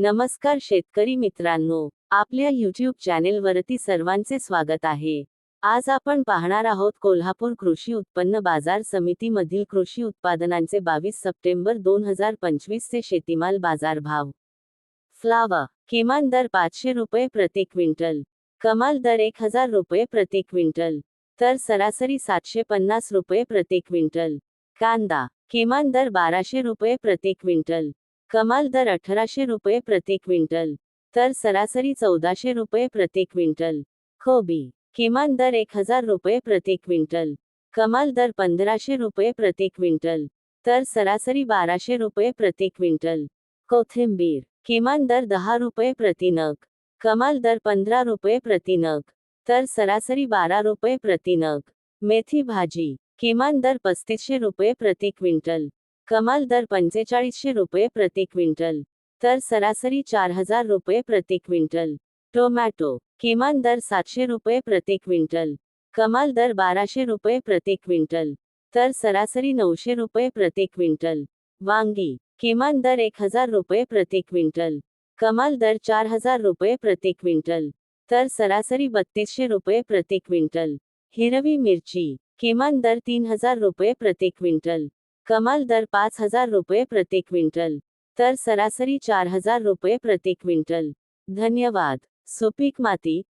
नमस्कार शेतकरी मित्रांनो आपल्या युट्यूब चॅनेलवरती सर्वांचे स्वागत आहे. आज आपण पाहणार आहोत कोल्हापूर कृषी उत्पन्न बाजार समितीमधील कृषी उत्पादनांचे बावीस सप्टेंबर दोन हजार पंचवीस चे शेतीमाल बाजार भाव फ्लावा किमान दर पाचशे रुपये प्रति क्विंटल कमाल दर एक हजार रुपये प्रति क्विंटल तर सरासरी सातशे पन्नास रुपये प्रति क्विंटल कांदा किमान दर बाराशे रुपये प्रति क्विंटल कमाल दर अठराशे रुपये प्रति क्विंटल. तर सरासरी चौदाशे रुपये प्रति क्विंटल. हो कोबी किमान दर एक हजार रुपये प्रति क्विंटल. कमाल दर पंधराशे रुपये प्रति क्विंटल. तर सरासरी बाराशे रुपये प्रति क्विंटल. कोथिंबीर. किमान दर दहा रुपये प्रति नग. कमाल दर पंधरा रुपये प्रति नग. तर सरासरी बारा रुपये प्रति नग. मेथी भाजी. किमान दर पस्तीसशे रुपये प्रति क्विंटल. कमाल दर पंचेचाळीसशे रुपये प्रति क्विंटल. तर सरासरी चार हज़ार रुपये प्रति क्विंटल. टोमॅटो, किमान दर सातशे रुपये प्रति क्विंटल. कमाल दर बाराशे रुपये प्रति क्विंटल. तर सरासरी नऊशे रुपये प्रति क्विंटल. वांगी, किमान दर एक हज़ार रुपये प्रति क्विंटल. कमाल दर चार हज़ार रुपये प्रति क्विंटल. तर सरासरी बत्तीसशे रुपये प्रति क्विंटल. हिरवी मिरची, किमान दर तीन हज़ार रुपये प्रति क्विंटल. कमाल दर पाच हजार रुपये प्रति क्विंटल. तर सरासरी चार हजार रुपये प्रति क्विंटल. धन्यवाद. सुपीक माती